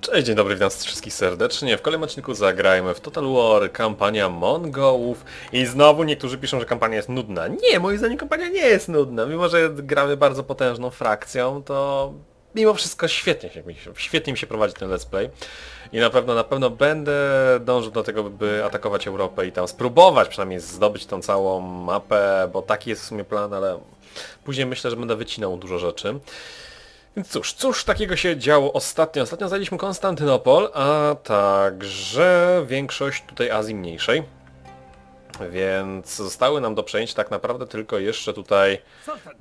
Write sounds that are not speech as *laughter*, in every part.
Cześć, dzień dobry, witam wszystkich serdecznie. W kolejnym odcinku zagrajmy w Total War, kampania Mongołów i znowu niektórzy piszą, że kampania jest nudna. Nie, moim zdaniem kampania nie jest nudna. Mimo, że gramy bardzo potężną frakcją, to mimo wszystko świetnie, się, świetnie mi się prowadzi ten let's play. I na pewno, na pewno będę dążył do tego, by atakować Europę i tam spróbować przynajmniej zdobyć tą całą mapę, bo taki jest w sumie plan, ale później myślę, że będę wycinał dużo rzeczy. Więc cóż, cóż takiego się działo ostatnio? Ostatnio zajęliśmy Konstantynopol, a także większość tutaj Azji Mniejszej. Więc zostały nam do przejęcia tak naprawdę tylko jeszcze tutaj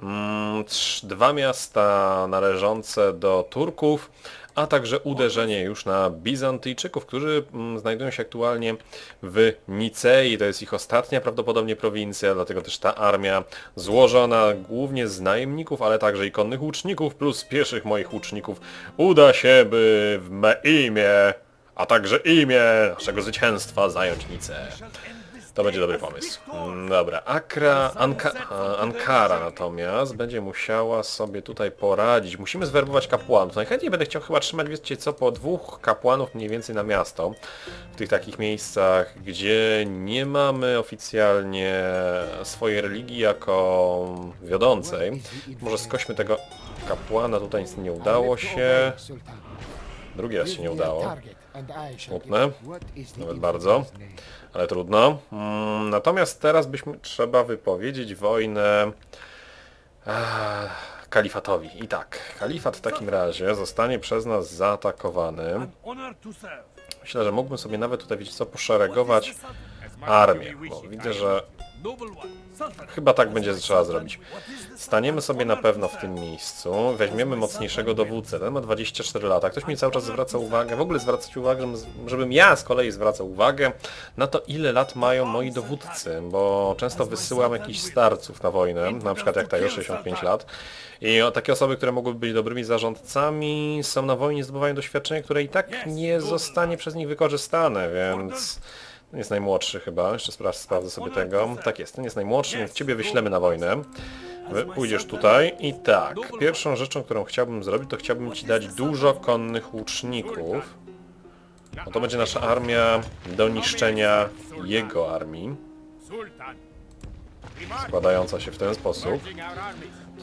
mm, trz- dwa miasta należące do Turków, a także uderzenie już na Bizantyjczyków, którzy mm, znajdują się aktualnie w Nicei. To jest ich ostatnia prawdopodobnie prowincja, dlatego też ta armia złożona głównie z najemników, ale także i konnych łuczników plus pieszych moich łuczników uda się, by w me imię, a także imię naszego zwycięstwa zająć Nicę. To będzie dobry pomysł. Mm, Dobra, Akra, Anka, Ankara natomiast będzie musiała sobie tutaj poradzić. Musimy zwerbować kapłanów. Najchętniej będę chciał chyba trzymać, wiecie co, po dwóch kapłanów mniej więcej na miasto. W tych takich miejscach, gdzie nie mamy oficjalnie swojej religii jako wiodącej. Może skośmy tego kapłana, tutaj nic nie udało się. Drugi raz się nie udało. Smutne. Nawet bardzo. Ale trudno. Mm, Natomiast teraz byśmy trzeba wypowiedzieć wojnę ah, kalifatowi. I tak, kalifat w takim razie zostanie przez nas zaatakowany. Myślę, że mógłbym sobie nawet tutaj, wiecie co, poszeregować armię, bo widzę, że. Chyba tak będzie trzeba zrobić. Staniemy sobie na pewno w tym miejscu, weźmiemy mocniejszego dowódcę, ten ma 24 lata. Ktoś mi cały czas zwraca uwagę, w ogóle zwracać uwagę, żebym- ja z kolei zwracał uwagę na to, ile lat mają moi dowódcy, bo często wysyłam jakichś starców na wojnę, na przykład jak Tajo 65 lat. I takie osoby, które mogłyby być dobrymi zarządcami, są na wojnie, zdobywają doświadczenie, które i tak nie zostanie przez nich wykorzystane, więc... Ten jest najmłodszy chyba, jeszcze spra sprawdzę sobie tego. Tak jest, ten jest najmłodszy, więc ciebie wyślemy na wojnę. Pójdziesz tutaj i tak, pierwszą rzeczą, którą chciałbym zrobić, to chciałbym ci dać dużo konnych łuczników. Bo to będzie nasza armia do niszczenia jego armii, składająca się w ten sposób.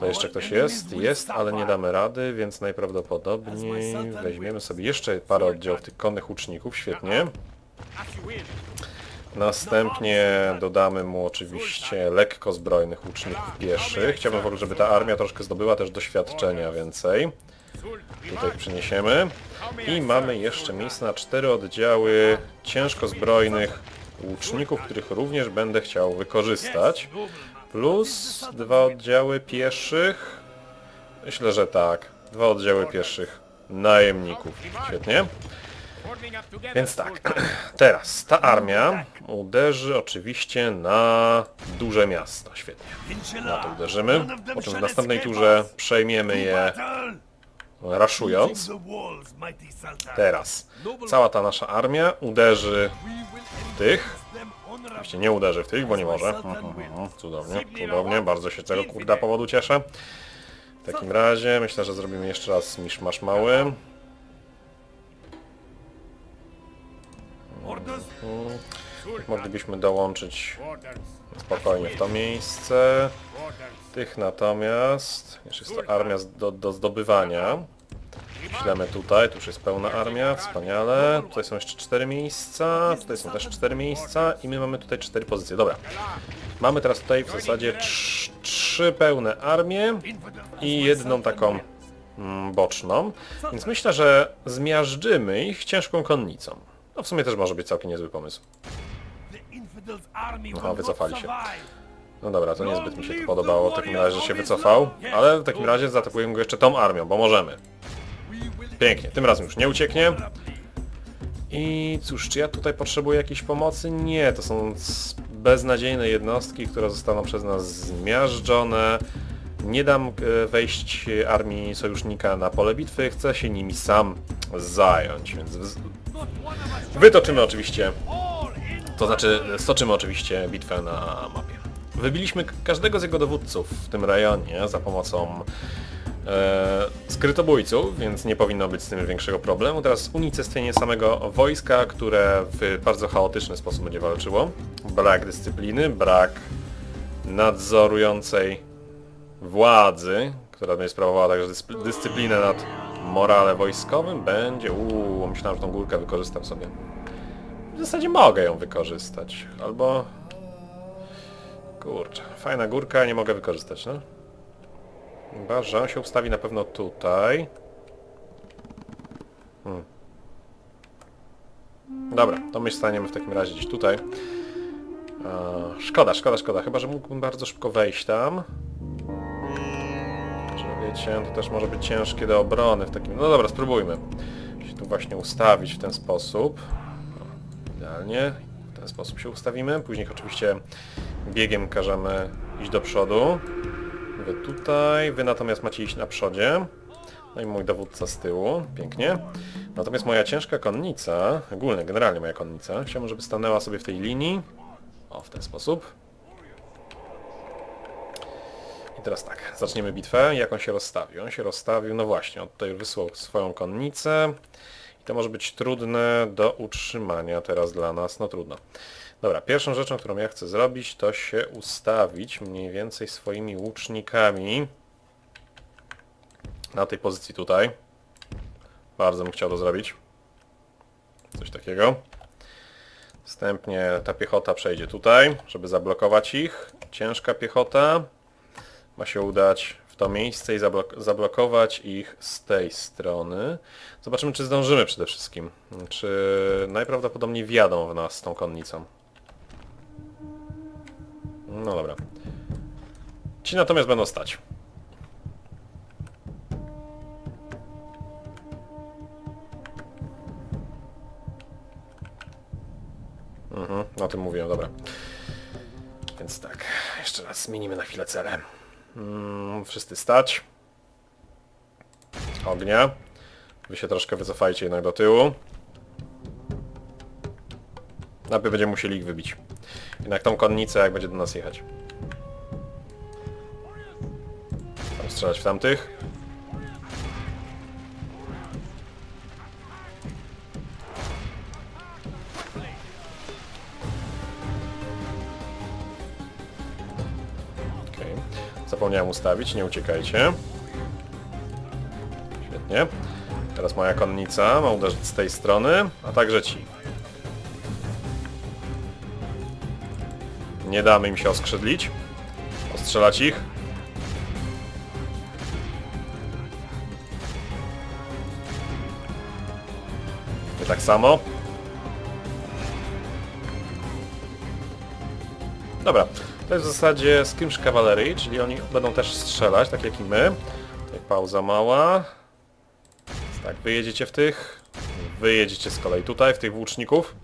To jeszcze ktoś jest? Jest, ale nie damy rady, więc najprawdopodobniej weźmiemy sobie jeszcze parę oddziałów tych konnych łuczników, świetnie. Następnie dodamy mu oczywiście lekko zbrojnych łuczników pieszych. Chciałbym w ogóle, żeby ta armia troszkę zdobyła też doświadczenia więcej. Tutaj przyniesiemy. I mamy jeszcze miejsce na cztery oddziały ciężko zbrojnych łuczników, których również będę chciał wykorzystać. Plus dwa oddziały pieszych. Myślę, że tak. Dwa oddziały pieszych najemników. Świetnie. Więc tak, *clears throat* teraz ta armia uderzy oczywiście na duże miasto. Świetnie. Na to uderzymy. Po czym w następnej turze przejmiemy je raszując. Teraz cała ta nasza armia uderzy w tych. Oczywiście nie uderzy w tych, bo nie może. Cudownie, cudownie. Bardzo się tego kurda powodu cieszę. W takim razie myślę, że zrobimy jeszcze raz miszmasz mały. Orders. Moglibyśmy dołączyć spokojnie w to miejsce. Tych natomiast, jeszcze jest to armia do, do zdobywania. Ślemy tutaj, tu już jest pełna armia, wspaniale. Tutaj są jeszcze cztery miejsca, tutaj są też cztery miejsca i my mamy tutaj cztery pozycje. Dobra. Mamy teraz tutaj w zasadzie trz- trzy pełne armie i jedną taką mm, boczną. Więc myślę, że zmiażdżymy ich ciężką konnicą. No w sumie też może być całkiem niezły pomysł. Aha, wycofali się. No dobra, to niezbyt mi się to podobało w takim razie, że się wycofał, ale w takim razie zaatakujemy go jeszcze tą armią, bo możemy. Pięknie, tym razem już nie ucieknie. I cóż, czy ja tutaj potrzebuję jakiejś pomocy? Nie, to są beznadziejne jednostki, które zostaną przez nas zmiażdżone. Nie dam e, wejść armii sojusznika na pole bitwy, chcę się nimi sam zająć, więc wytoczymy oczywiście to znaczy, stoczymy oczywiście bitwę na mapie. Wybiliśmy każdego z jego dowódców w tym rejonie za pomocą e, skrytobójców, więc nie powinno być z tym większego problemu. Teraz unicestwienie samego wojska, które w bardzo chaotyczny sposób będzie walczyło. Brak dyscypliny, brak nadzorującej władzy, która będzie sprawowała także dyscyplinę nad morale wojskowym, będzie... Uuu, myślałem, że tą górkę wykorzystam sobie. W zasadzie mogę ją wykorzystać, albo... Kurczę, fajna górka, nie mogę wykorzystać, no. Chyba, że on się ustawi na pewno tutaj. Hmm. Dobra, to my staniemy w takim razie gdzieś tutaj. A, szkoda, szkoda, szkoda. Chyba, że mógłbym bardzo szybko wejść tam. Wiecie, to też może być ciężkie do obrony w takim... No dobra, spróbujmy. Się tu właśnie ustawić w ten sposób. Idealnie. W ten sposób się ustawimy. Później oczywiście biegiem każemy iść do przodu. Wy tutaj, wy natomiast macie iść na przodzie. No i mój dowódca z tyłu, pięknie. Natomiast moja ciężka konnica, ogólnie, generalnie moja konnica, chciałbym, żeby stanęła sobie w tej linii. O, w ten sposób. I teraz tak, zaczniemy bitwę. Jak on się rozstawił? On się rozstawił, no właśnie, on tutaj wysłał swoją konnicę. I to może być trudne do utrzymania teraz dla nas, no trudno. Dobra, pierwszą rzeczą, którą ja chcę zrobić, to się ustawić mniej więcej swoimi łucznikami na tej pozycji tutaj. Bardzo bym chciał to zrobić. Coś takiego. Wstępnie ta piechota przejdzie tutaj, żeby zablokować ich. Ciężka piechota ma się udać w to miejsce i zablok zablokować ich z tej strony. Zobaczymy, czy zdążymy przede wszystkim. Czy najprawdopodobniej wjadą w nas tą konnicą. No dobra. Ci natomiast będą stać. Mhm, o tym mówiłem, dobra. Więc tak, jeszcze raz zmienimy na chwilę cele. Mm, wszyscy stać. Ognia. Wy się troszkę wycofajcie jednak do tyłu. Najpierw będziemy musieli ich wybić. Jednak tą konnicę, jak będzie do nas jechać. Tam strzelać w tamtych. Zapomniałem ustawić, nie uciekajcie. Świetnie. Teraz moja konnica ma uderzyć z tej strony, a także ci. Nie damy im się oskrzydlić. Ostrzelać ich. I tak samo. To jest w zasadzie skirmish kawalerii, czyli oni będą też strzelać, tak jak i my. Tutaj pauza mała. Tak, wy jedziecie w tych. Wy jedziecie z kolei tutaj, w tych włóczników.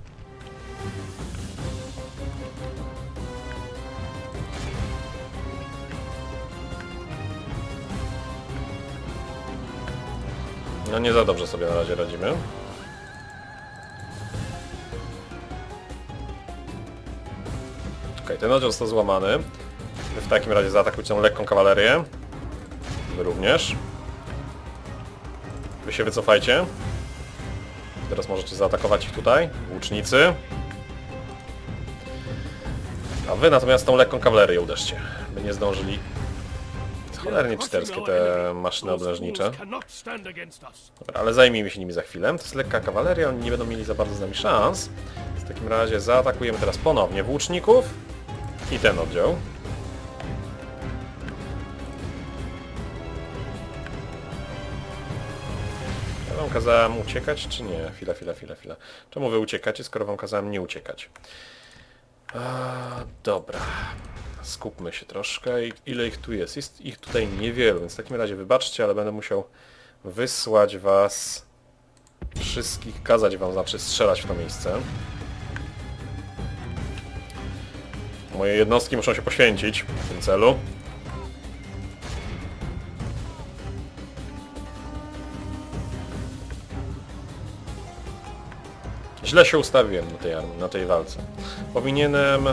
No nie za dobrze sobie na razie radzimy. Ten oddział został złamany. W takim razie zaatakujcie tą lekką kawalerię. Wy również. Wy się wycofajcie. Teraz możecie zaatakować ich tutaj. Łucznicy. A wy natomiast tą lekką kawalerię uderzcie. By nie zdążyli. Cholernie czyterskie te maszyny us. Dobra, ale zajmijmy się nimi za chwilę. To jest lekka kawaleria, oni nie będą mieli za bardzo z nami szans. W takim razie zaatakujemy teraz ponownie włóczników i ten oddział. Ja wam kazałem uciekać, czy nie? Chwila, chwila, chwila, chwila. Czemu wy uciekacie, skoro wam kazałem nie uciekać? A, dobra. Skupmy się troszkę. I- Ile ich tu jest? Jest ich tutaj niewielu, więc w takim razie wybaczcie, ale będę musiał wysłać was wszystkich, kazać wam znaczy strzelać w to miejsce. Moje jednostki muszą się poświęcić w tym celu. Źle się ustawiłem na tej, na tej walce. Powinienem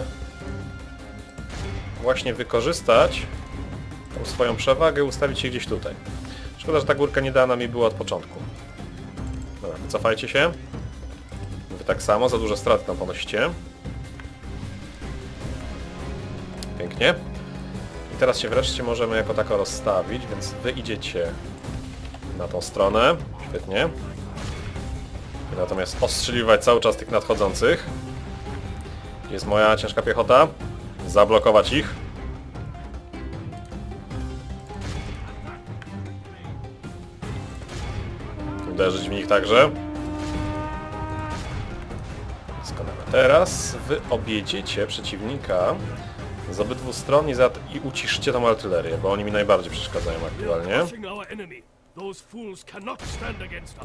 właśnie wykorzystać tą swoją przewagę, ustawić się gdzieś tutaj. Szkoda, że ta górka nie dana mi była od początku. Dobra, wycofajcie się. Wy tak samo, za duże straty tam ponosicie. Pięknie. I teraz się wreszcie możemy jako tako rozstawić, więc wy idziecie na tą stronę. Świetnie. Natomiast ostrzeliwać cały czas tych nadchodzących. Jest moja ciężka piechota. Zablokować ich. Uderzyć w nich także. Doskonale. Teraz wy objedziecie przeciwnika z obydwu stron i, za i uciszcie tą artylerię, bo oni mi najbardziej przeszkadzają aktualnie.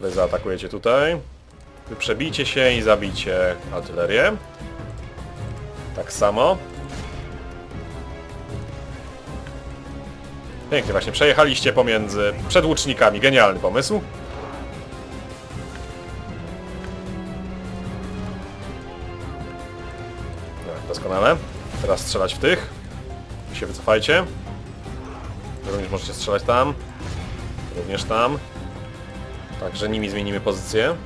Wy zaatakujecie tutaj. Wy przebijcie się i zabijcie artylerię. Tak samo. Pięknie, właśnie przejechaliście pomiędzy przed łucznikami. Genialny pomysł. Strzelać w tych. Się wycofajcie. Wy Również możecie strzelać tam. Również tam. Także nimi zmienimy pozycję.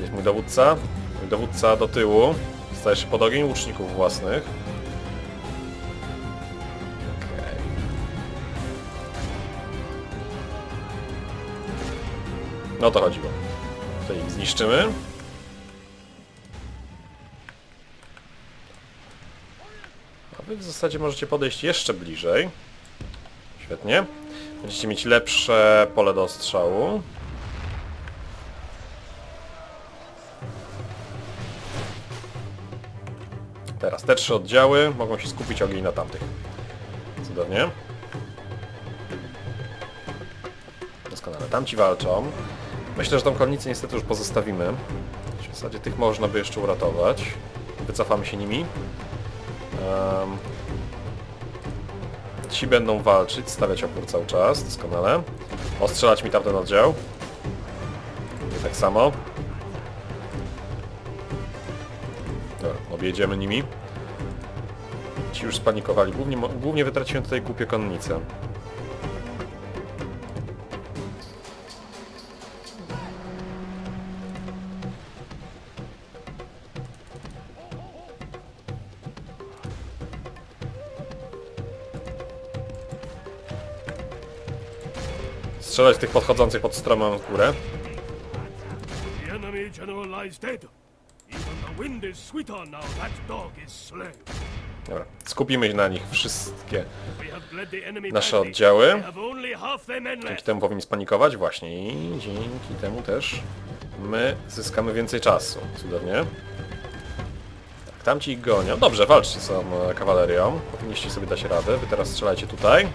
Jest mój dowódca. Mój dowódca do tyłu. Staje się pod ogień łuczników własnych. No to chodziło. Tutaj ich zniszczymy. Wy w zasadzie możecie podejść jeszcze bliżej. Świetnie. Będziecie mieć lepsze pole do strzału. Teraz te trzy oddziały mogą się skupić ogień na tamtych. Cudownie. Doskonale. Tamci walczą. Myślę, że tą kolnicę niestety już pozostawimy. W zasadzie tych można by jeszcze uratować. Wycofamy się nimi. Em, Ci będą walczyć, stawiać opór cały czas, doskonale. Ostrzelać mi tamten oddział. I tak samo. Dobra, objedziemy nimi. Ci już spanikowali. Głównie, głównie wytraciłem tutaj głupie konnice. Strzelać tych podchodzących pod stromą górę. The enemy general lies dead. Even the wind is sweet on now. That dog is slain. Dobra, skupimy się na nich wszystkie. Nasze oddziały. Dzięki temu powinni spanikować właśnie i dzięki temu też my zyskamy więcej czasu. Cudownie. Tak, tamci ich gonią. Dobrze, walczcie z tą e, kawalerią. Powinniście sobie dać radę. Wy teraz strzelajcie tutaj.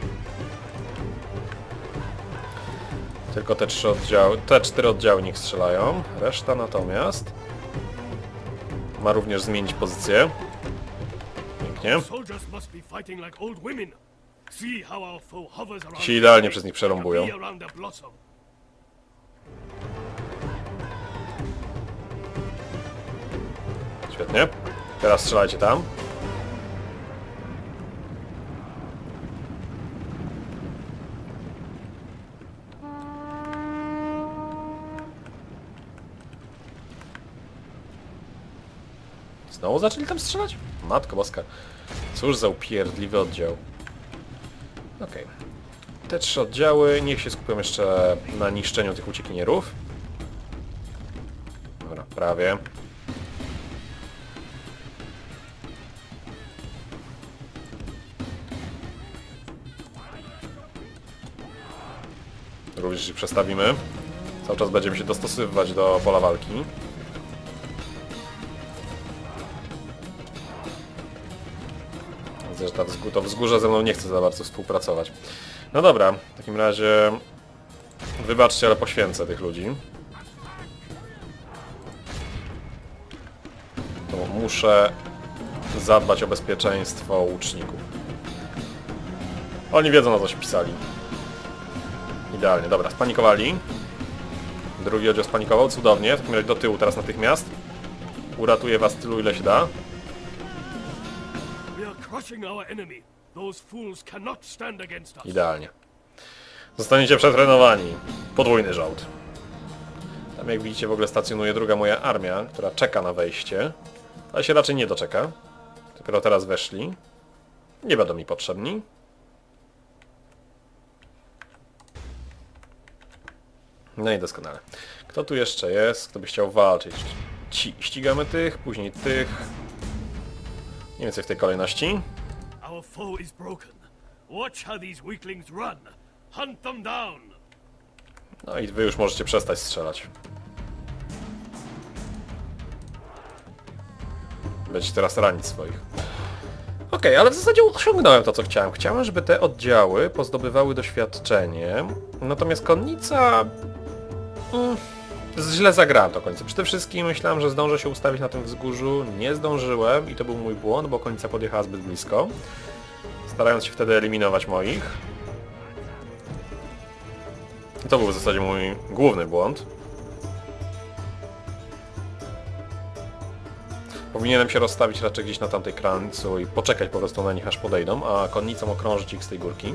Tylko te trzy oddziały, te cztery oddziały niech strzelają. Reszta natomiast ma również zmienić pozycję. Pięknie. Around. Się idealnie przez nich przerąbują. Świetnie. Teraz strzelajcie tam. Znowu zaczęli tam strzelać? Matko boska. Cóż za upierdliwy oddział. Okej. Te trzy oddziały niech się skupią jeszcze na niszczeniu tych uciekinierów. Dobra, prawie. Również się przestawimy. Cały czas będziemy się dostosowywać do pola walki. Wzgó to wzgórze ze mną nie chce za bardzo współpracować. No dobra, w takim razie... Wybaczcie, ale poświęcę tych ludzi. To muszę zadbać o bezpieczeństwo łuczników. Oni wiedzą na co się pisali. Idealnie, dobra, spanikowali. Drugi oddział spanikował, cudownie. W takim razie do tyłu teraz natychmiast. Uratuję was tylu ile się da. Crushing our enemy. Those fools cannot stand against us. Idealnie. Zostaniecie przetrenowani. Podwójny żołd. Tam jak widzicie w ogóle stacjonuje druga moja armia, która czeka na wejście. Ale się raczej nie doczeka. Dopiero teraz weszli. Nie będą mi potrzebni. No i doskonale. Kto tu jeszcze jest? Kto by chciał walczyć? Ci. Ścigamy tych, później tych. Mniej więcej w tej kolejności. Our foe is broken. Watch how these weaklings run. Hunt them down. No i wy już możecie przestać strzelać. Będziecie teraz ranić swoich. Okej, ale w zasadzie osiągnąłem to, co chciałem. Chciałem, żeby te oddziały pozdobywały doświadczenie, natomiast konnica... Mm, źle zagrałem to końcu. Przede wszystkim myślałem, że zdążę się ustawić na tym wzgórzu. Nie zdążyłem i to był mój błąd, bo konica podjechała zbyt blisko. Starając się wtedy eliminować moich. To był w zasadzie mój główny błąd. Powinienem się rozstawić raczej gdzieś na tamtej krańcu i poczekać po prostu na nich aż podejdą, a konnicą okrążyć ich z tej górki.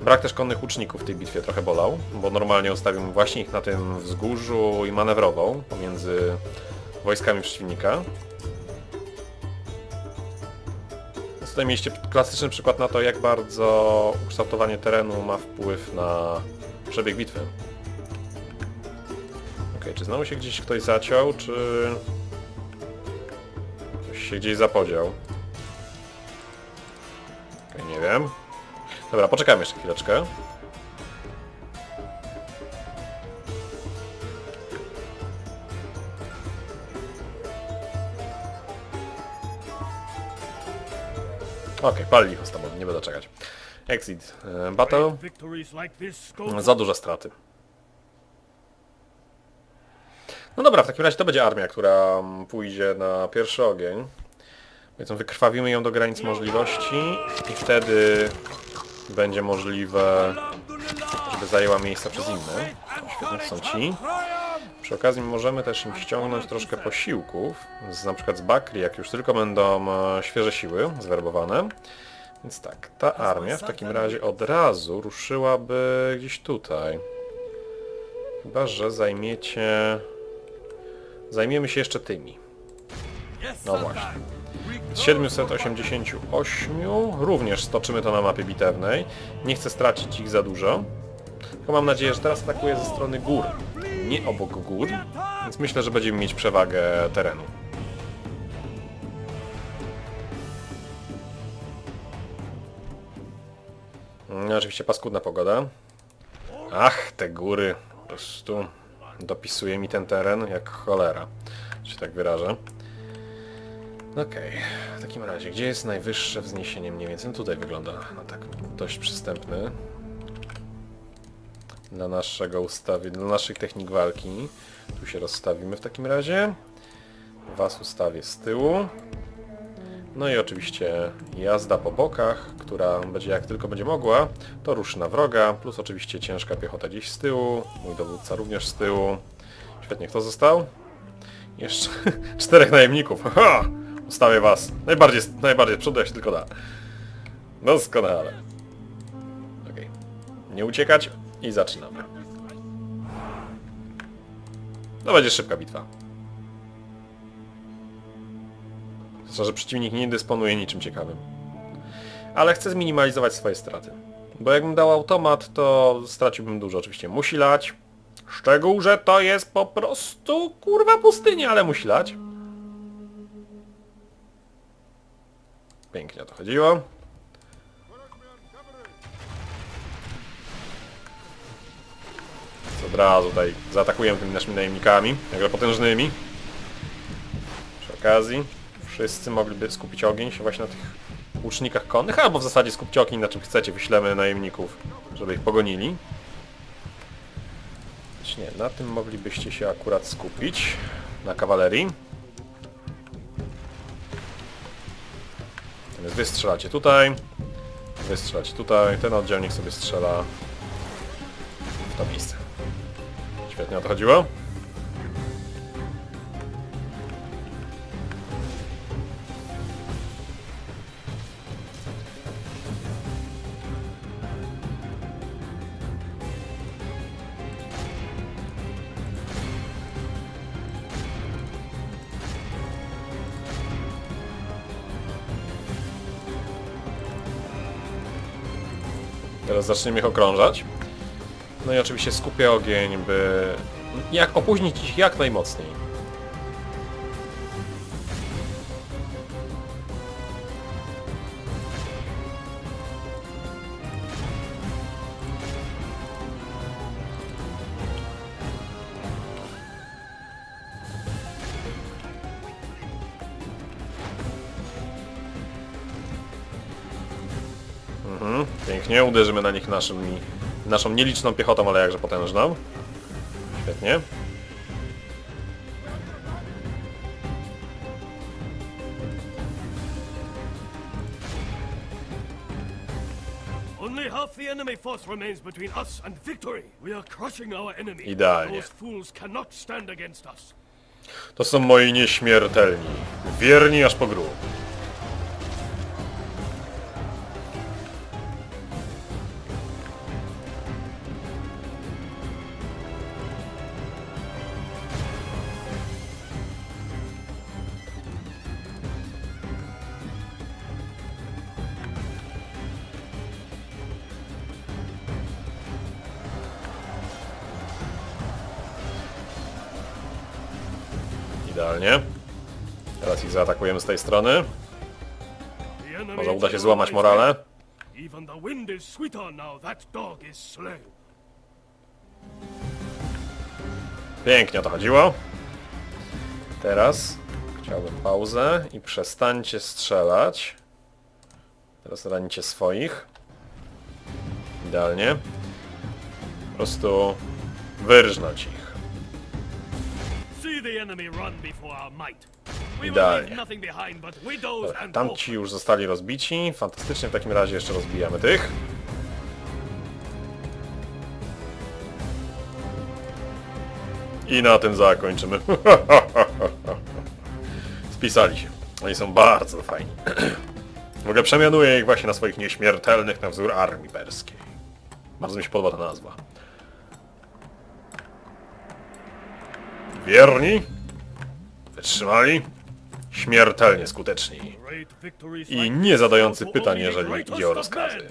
Brak też konnych łuczników w tej bitwie trochę bolał, bo normalnie ustawiłem właśnie ich na tym wzgórzu i manewrował pomiędzy wojskami przeciwnika. Więc Tutaj mieliście klasyczny przykład na to, jak bardzo ukształtowanie terenu ma wpływ na przebieg bitwy. Okej, czy znowu się gdzieś ktoś zaciął, czy... Się gdzieś zapodział? Okej, nie wiem. Dobra, poczekamy jeszcze chwileczkę. Okej, pali licho z tobą, nie będę czekać. Exit. e, Battle. Za duże straty. No dobra, w takim razie to będzie armia, która mm, pójdzie na pierwszy ogień. Więc wykrwawimy ją do granic możliwości i wtedy będzie możliwe, żeby zajęła miejsca przez inne. Świetnie, są ci. Przy okazji możemy też im ściągnąć troszkę posiłków, z, na przykład z Bakri, jak już tylko będą e, świeże siły zwerbowane. Więc tak, ta armia w takim razie od razu ruszyłaby gdzieś tutaj. Chyba, że zajmiecie... Zajmiemy się jeszcze tymi. No właśnie. Z 788 również stoczymy to na mapie bitewnej. Nie chcę stracić ich za dużo. Tylko mam nadzieję, że teraz atakuję ze strony gór, nie obok gór. Więc myślę, że będziemy mieć przewagę terenu. No, oczywiście paskudna pogoda. Ach, te góry. Po prostu dopisuje mi ten teren jak cholera. że tak wyrażę. Okej, w takim razie, gdzie jest najwyższe wzniesienie mniej więcej? No tutaj wygląda na tak dość przystępny. Dla naszego ustawienia, dla naszych technik walki. Tu się rozstawimy w takim razie. Was ustawię z tyłu. No i oczywiście jazda po bokach, która będzie jak tylko będzie mogła, to ruszy na wroga, plus oczywiście ciężka piechota gdzieś z tyłu, mój dowódca również z tyłu. Świetnie, kto został? Jeszcze *laughs* czterech najemników. Ha! Ustawię was. Najbardziej, najbardziej przodu jak się tylko da. Doskonale. Okej. Nie uciekać i zaczynamy. To będzie szybka bitwa. Zwłaszcza, że przeciwnik nie dysponuje niczym ciekawym. Ale chcę zminimalizować swoje straty. Bo jakbym dał automat, to straciłbym dużo. Oczywiście musi lać. Szczegół, że to jest po prostu kurwa pustynia, ale musi lać. Pięknie to chodziło. Od razu tutaj zaatakujemy tymi naszymi najemnikami, jakże potężnymi. Przy okazji wszyscy mogliby skupić ogień się właśnie na tych łucznikach konnych, albo w zasadzie skupcie ogień na czym chcecie, wyślemy najemników, żeby ich pogonili. Lecz nie, na tym moglibyście się akurat skupić, na kawalerii. Natomiast wy strzelacie tutaj, wy strzelacie tutaj, ten oddział niech sobie strzela w to miejsce. Świetnie o to chodziło. Zaczniemy ich okrążać. No i oczywiście skupię ogień, by jak opóźnić ich jak najmocniej. Pięknie, uderzymy na nich naszym, naszą nieliczną piechotą, ale jakże potężną. Świetnie. Only half the enemy force remains between us and victory. We are crushing our enemy. Idealnie. Those fools cannot stand against us. To są moi nieśmiertelni. Wierni aż po grób. Idealnie. Teraz ich zaatakujemy z tej strony. Może uda się złamać morale. Pięknie o to chodziło. Teraz chciałbym pauzę i przestańcie strzelać. Teraz ranicie swoich. Idealnie. Po prostu wyrżnąć ich. Idealnie. Dobra, tamci już zostali rozbici. Fantastycznie, w takim razie jeszcze rozbijamy tych. I na tym zakończymy. *laughs* Spisali się. Oni są bardzo fajni. *clears throat* W ogóle przemianuję ich właśnie na swoich nieśmiertelnych na wzór armii perskiej. Bardzo mi się podoba ta nazwa. Wierni, wytrzymali, śmiertelnie skuteczni i nie zadający pytań, jeżeli idzie o rozkazy.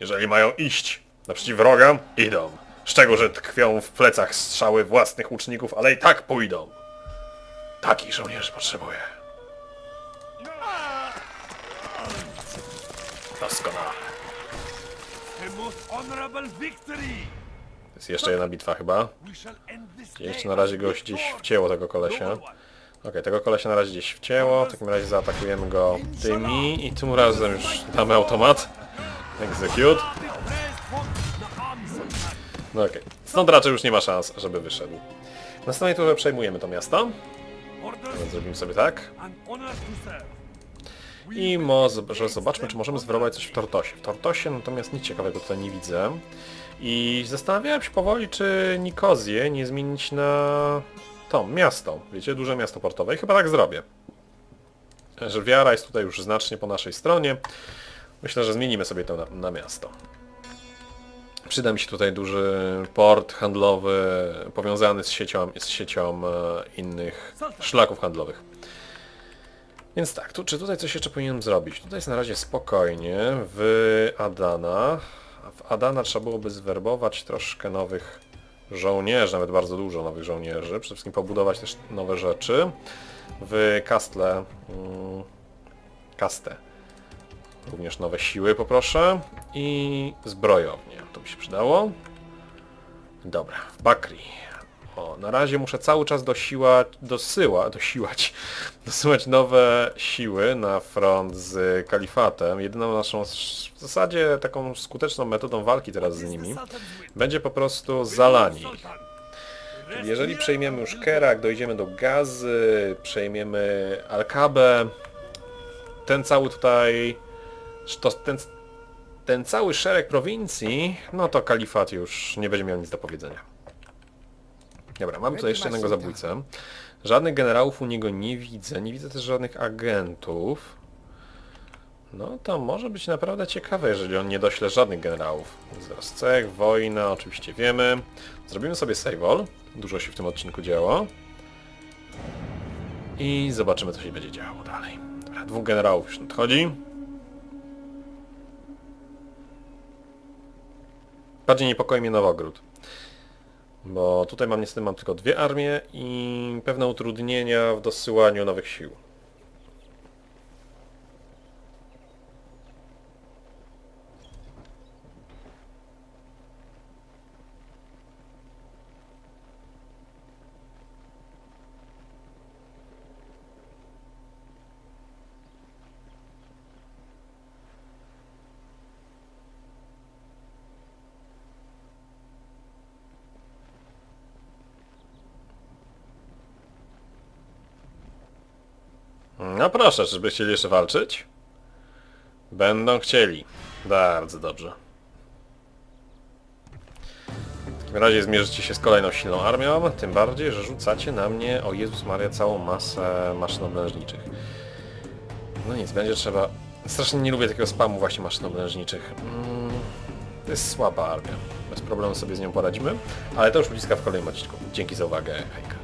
Jeżeli mają iść naprzeciw wroga, idą. Z że tkwią w plecach strzały własnych łuczników, ale i tak pójdą. Takich żołnierzy potrzebuję. Doskonale. The most honorable victory! To jest jeszcze jedna bitwa chyba. Jeszcze na razie go gdzieś wcięło tego kolesia. Okej, one. tego kolesia na razie gdzieś wcięło. W takim razie zaatakujemy go tymi i tym razem już damy automat. Execute. No okej. Stąd raczej już nie ma szans, żeby wyszedł. Następnej turze przejmujemy to miasto. Zrobimy sobie tak. I może zobaczmy, czy możemy zwerować coś w Tortosie. W Tortosie natomiast nic ciekawego tutaj nie widzę. I zastanawiałem się powoli, czy Nikozję nie zmienić na to, miasto. Wiecie, duże miasto portowe. I chyba tak zrobię. Że wiara jest tutaj już znacznie po naszej stronie. Myślę, że zmienimy sobie to na, na miasto. Przyda mi się tutaj duży port handlowy powiązany z siecią, z siecią e, innych szlaków handlowych. Więc tak, tu, czy tutaj coś jeszcze powinienem zrobić? Tutaj jest na razie spokojnie. W Adana. W Adana trzeba byłoby zwerbować troszkę nowych żołnierzy, nawet bardzo dużo nowych żołnierzy. Przede wszystkim pobudować też nowe rzeczy. W Kastle... Mm, Kaste. Również nowe siły poproszę. I zbrojownie. To by się przydało. Dobra, w Bakri. O, na razie muszę cały czas dosiłać, dosyła, dosiłać, *laughs* dosyłać nowe siły na front z kalifatem. Jedyną naszą w zasadzie taką skuteczną metodą walki teraz z nimi będzie po prostu. Czyli jeżeli przejmiemy już Kerak, dojdziemy do Gazy, przejmiemy Alkabę, ten cały tutaj, to, ten, ten cały szereg prowincji, no to kalifat już nie będzie miał nic do powiedzenia. Dobra, mamy tutaj jeszcze jednego zabójcę. Żadnych generałów u niego nie widzę, nie widzę też żadnych agentów. No to może być naprawdę ciekawe, jeżeli on nie dośle żadnych generałów. Wzrost cech, wojna, oczywiście wiemy. Zrobimy sobie save all. Dużo się w tym odcinku działo. I zobaczymy, co się będzie działo dalej. Dobra, dwóch generałów już nadchodzi. bardziej niepokoi mnie Nowogród. Bo tutaj mam niestety mam tylko dwie armie i pewne utrudnienia w dosyłaniu nowych sił. No proszę, czyżby chcieli jeszcze walczyć? Będą chcieli. Bardzo dobrze. W takim razie zmierzycie się z kolejną silną armią, tym bardziej, że rzucacie na mnie, o Jezus Maria, całą masę maszyn oblężniczych. No nic, będzie trzeba... Strasznie nie lubię takiego spamu właśnie maszyn oblężniczych. Mm, to jest słaba armia. Bez problemu sobie z nią poradzimy, ale to już ludziska w kolejnym odcinku. Dzięki za uwagę, hejka.